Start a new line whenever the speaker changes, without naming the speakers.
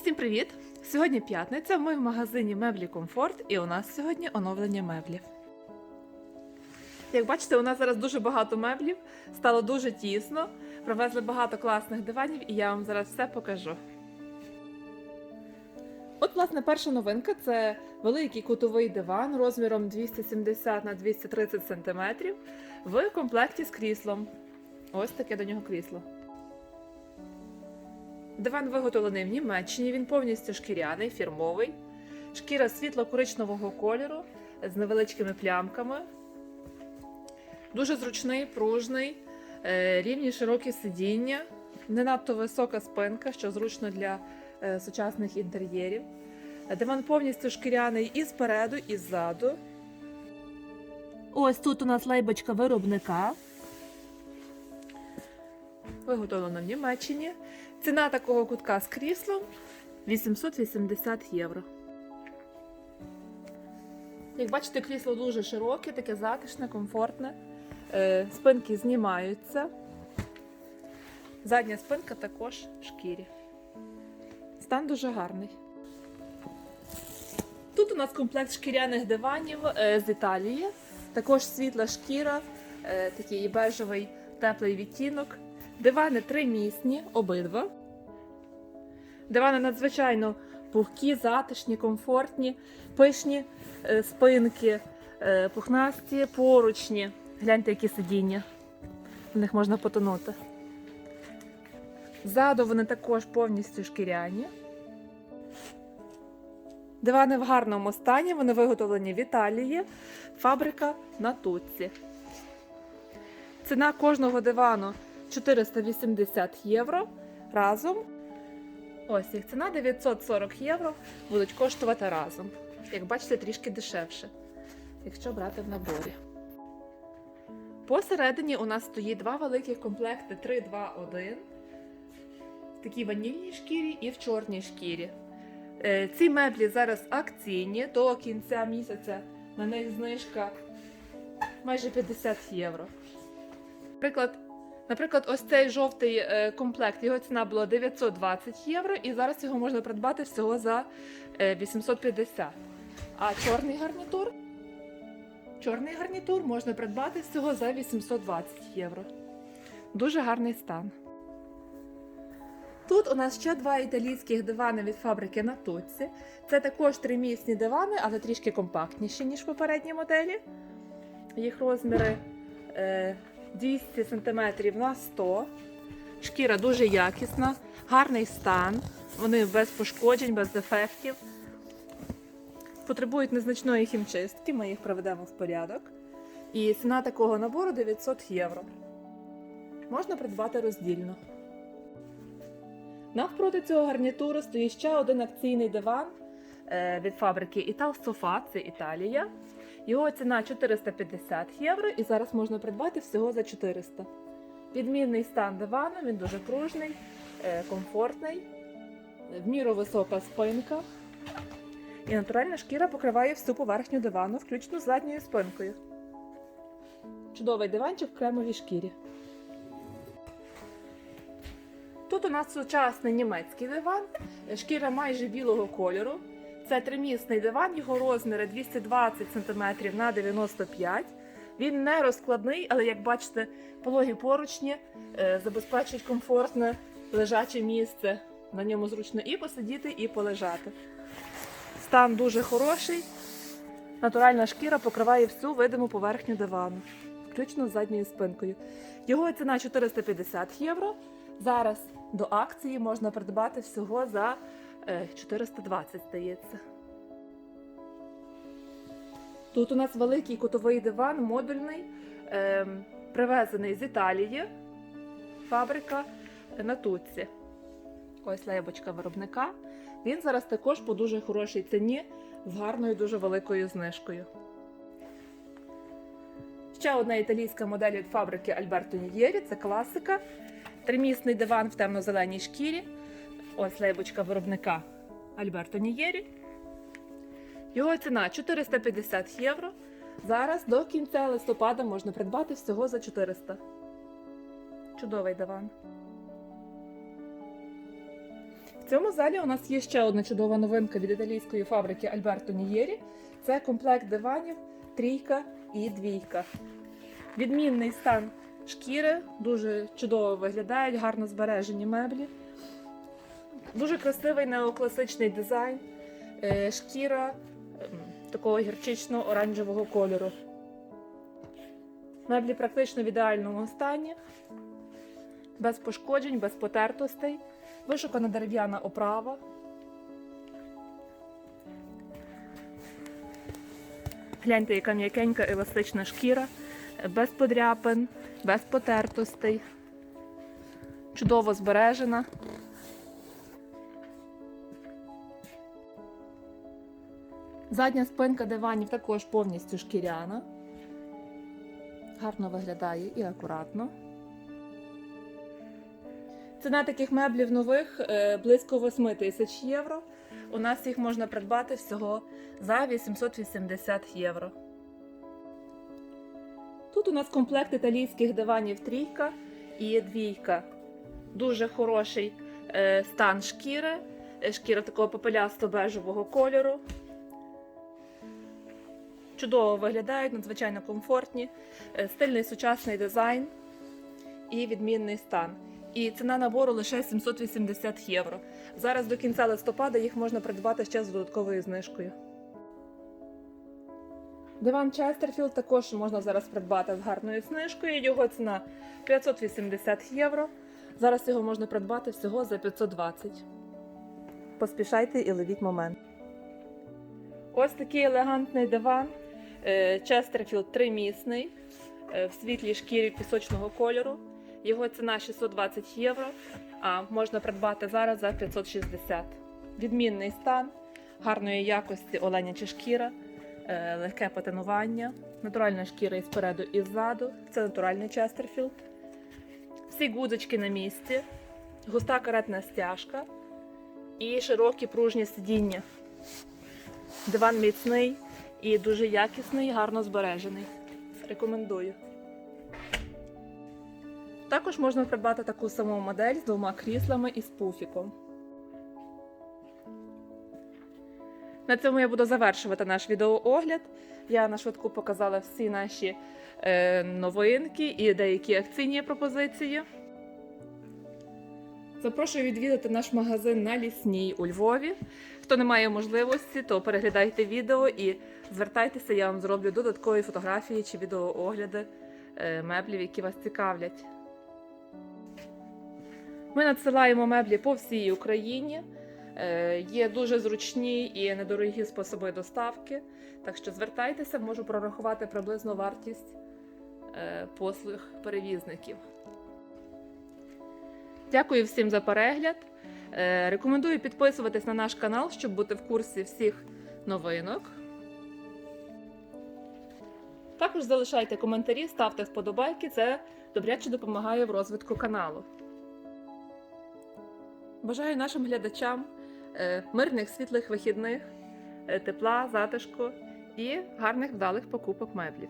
Всім привіт! Сьогодні п'ятниця. Ми в магазині Меблі Комфорт, і у нас сьогодні оновлення меблів. Як бачите, у нас зараз дуже багато меблів, стало дуже тісно. Привезли багато класних диванів, і я вам зараз все покажу. От, власне, перша новинка це великий кутовий диван розміром 270 на 230 см в комплекті з кріслом. Ось таке до нього крісло. Диван виготовлений в Німеччині, він повністю шкіряний, фірмовий. Шкіра світло-коричневого кольору з невеличкими плямками. Дуже зручний, пружний, е, рівні широкі сидіння, не надто висока спинка, що зручно для е, сучасних інтер'єрів. Диван повністю шкіряний і спереду, і ззаду. Ось тут у нас лейбочка виробника. Виготовлено в Німеччині. Ціна такого кутка з кріслом 880 євро. Як бачите, крісло дуже широке, таке затишне, комфортне. Е, Спинки знімаються. Задня спинка також в шкірі. Стан дуже гарний. Тут у нас комплект шкіряних диванів е, з Італії. Також світла шкіра, е, такий бежевий теплий відтінок. Дивани тримісні, обидва. Дивани надзвичайно пухкі, затишні, комфортні, пишні е, спинки, е, пухнасті, поручні. Гляньте, які сидіння. В них можна потонути. Ззаду вони також повністю шкіряні. Дивани в гарному стані, вони виготовлені в Італії. Фабрика на Туці. Ціна кожного дивану 480 євро разом. Ось їх ціна 940 євро будуть коштувати разом. Як бачите, трішки дешевше, якщо брати в наборі. Посередині у нас стоїть два великих комплекти 3, 2, 1. В такій ванільній шкірі і в чорній шкірі. Е, Ці меблі зараз акційні, до кінця місяця на них знижка майже 50 євро. Наприклад, наприклад, ось цей жовтий е, комплект, його ціна була 920 євро, і зараз його можна придбати всього за е, 850. А чорний гарнітур? Чорний гарнітур можна придбати всього за 820 євро. Дуже гарний стан. Тут у нас ще два італійських дивани від фабрики Натуці. Це також тримісні дивани, але трішки компактніші, ніж попередні моделі. Їх розміри е, 200 см на 100 Шкіра дуже якісна, гарний стан. Вони без пошкоджень, без дефектів. Потребують незначної хімчистки, ми їх приведемо в порядок. І ціна такого набору 900 євро. Можна придбати роздільно. Навпроти цього гарнітуру стоїть ще один акційний диван е, від фабрики Ital Sofa, це Італія. Його ціна 450 євро, і зараз можна придбати всього за 400. Відмінний стан дивану, він дуже пружний, е, комфортний, в міру висока спинка. І натуральна шкіра покриває всю поверхню дивану, включно з задньою спинкою. Чудовий диванчик в кремовій шкірі. Тут у нас сучасний німецький диван, шкіра майже білого кольору. Це тримісний диван, його розміри 220 см на 95 Він не розкладний, але як бачите, пологі поручні е, забезпечують комфортне лежаче місце. На ньому зручно і посидіти, і полежати. Стан дуже хороший. Натуральна шкіра покриває всю видиму поверхню дивану, включно з задньою спинкою. Його ціна 450 євро. Зараз до акції можна придбати всього за 420, здається. Тут у нас великий кутовий диван, модульний, е, привезений з Італії. Фабрика на Туці. Ось лейбочка виробника. Він зараз також по дуже хорошій ціні з гарною дуже великою знижкою. Ще одна італійська модель від фабрики Альберто Нідєрі це класика. Тримісний диван в темно-зеленій шкірі. Ось лейбочка виробника Альберто Нієрі. Його ціна 450 євро. Зараз до кінця листопада можна придбати всього за 400. Чудовий диван. В цьому залі у нас є ще одна чудова новинка від італійської фабрики Альберто Нієрі. Це комплект диванів трійка і двійка. Відмінний стан шкіри, дуже чудово виглядають, гарно збережені меблі. Дуже красивий неокласичний дизайн. Е, Шкіра ем, такого гірчично-оранжевого кольору. Меблі практично в ідеальному стані, без пошкоджень, без потертостей, вишукана дерев'яна оправа. Гляньте, яка м'якенька еластична шкіра, без подряпин, без потертостей, чудово збережена. Задня спинка диванів також повністю шкіряна. Гарно виглядає і акуратно. Ціна таких меблів нових е, близько 8 тисяч євро. У нас їх можна придбати всього за 880 євро. Тут у нас комплект італійських диванів трійка і двійка. Дуже хороший е, стан шкіри. Е, Шкіра такого попелясто-бежевого кольору. Чудово виглядають, надзвичайно комфортні, Е, стильний сучасний дизайн і відмінний стан. І ціна набору лише 780 євро. Зараз до кінця листопада їх можна придбати ще з додатковою знижкою. Диван Честерфілд також можна зараз придбати з гарною знижкою. Його ціна 580 євро. Зараз його можна придбати всього за 520. Поспішайте і ловіть момент. Ось такий елегантний диван. Честерфілд тримісний е, в світлій шкірі пісочного кольору. Його ціна 620 євро, а можна придбати зараз за 560. Відмінний стан, гарної якості оленяча шкіра, е, легке патинування, натуральна шкіра і спереду і ззаду. Це натуральний Честерфілд. Всі гудзички на місці, густа каретна стяжка і широкі пружні сидіння. Диван міцний і дуже якісний, гарно збережений. Рекомендую. Також можна придбати таку саму модель з двома кріслами і з пуфіком. На цьому я буду завершувати наш відеоогляд. Я на швидку показала всі наші е, новинки і деякі акційні пропозиції. Запрошую відвідати наш магазин на лісній у Львові. Хто не має можливості, то переглядайте відео і звертайтеся, я вам зроблю додаткові фотографії чи відеоогляди е, меблів, які вас цікавлять. Ми надсилаємо меблі по всій Україні. Е, Є дуже зручні і недорогі способи доставки. Так що звертайтеся, можу прорахувати приблизну вартість е, послуг перевізників. Дякую всім за перегляд. Е, Рекомендую підписуватись на наш канал, щоб бути в курсі всіх новинок. Також залишайте коментарі, ставте вподобайки. Це добряче допомагає в розвитку каналу. Бажаю нашим глядачам е, мирних світлих вихідних, е, тепла, затишку і гарних вдалих покупок меблів.